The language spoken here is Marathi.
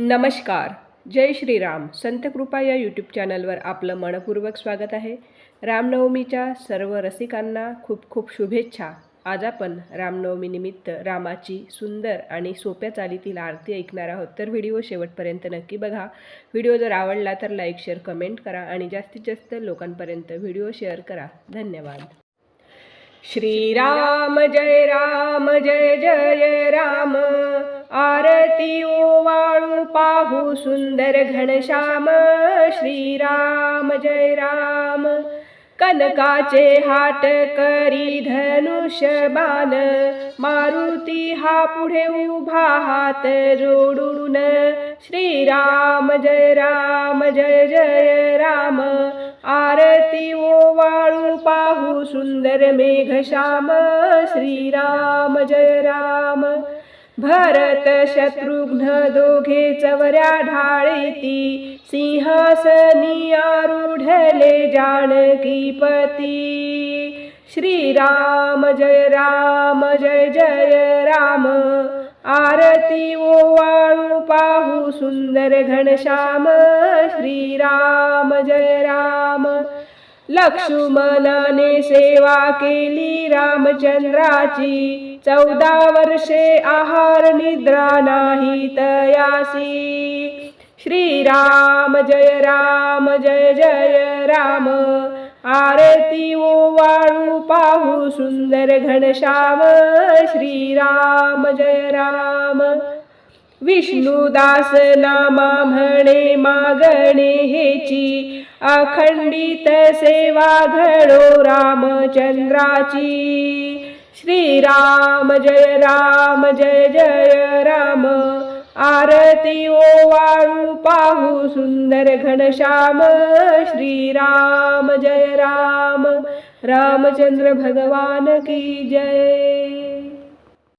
नमस्कार. जय श्रीराम. संत कृपा या यूट्यूब चॅनलवर आपलं मनपूर्वक स्वागत आहे. रामनवमीच्या सर्व रसिकांना खूप खूप शुभेच्छा. आज आपण रामनवमीनिमित्त रामाची सुंदर आणि सोप्या चालीतील आरती ऐकणार आहोत. तर व्हिडिओ शेवटपर्यंत नक्की बघा. व्हिडिओ जर आवडला तर लाईक शेअर कमेंट करा आणि जास्तीत जास्त लोकांपर्यंत व्हिडिओ शेअर करा. धन्यवाद. श्रीराम जय राम जय जय राम. आरती बाहू सुंदर घनश्याम श्रीराम जय राम. कनकाचे हाट करी धनुष्य बाण मारुती हा पुढे उभा हात जोडून श्रीराम जय राम जय जय राम. आरती ओवाळू पाहू सुंदर मेघश्याम श्रीराम जय राम. भरत शत्रुघ्न दोघे चवऱ्या ढाळीती सिंहासनी आरूढले जानकी पती श्रीराम जय राम जय जय राम आरती ओवाळू पाहू सुंदर घनश्याम. श्रीराम जय लक्ष्मणाने सेवा केली रामचंद्राची. चौदा वर्षे आहार निद्रा नाही तयासी. श्रीराम जय राम जय जय राम. आरती ओ वाळू पाहू सुंदर घनश्याम. श्रीराम जय राम. विष्णुदास नामा म्हणे मागणे हेची. अखंडित सेवा घडो रामचंद्राची. श्रीराम जय राम जय जय राम. आरती वाळू पाहू सुंदर घनश्याम. श्रीराम जय राम रामचंद्र भगवान की जय.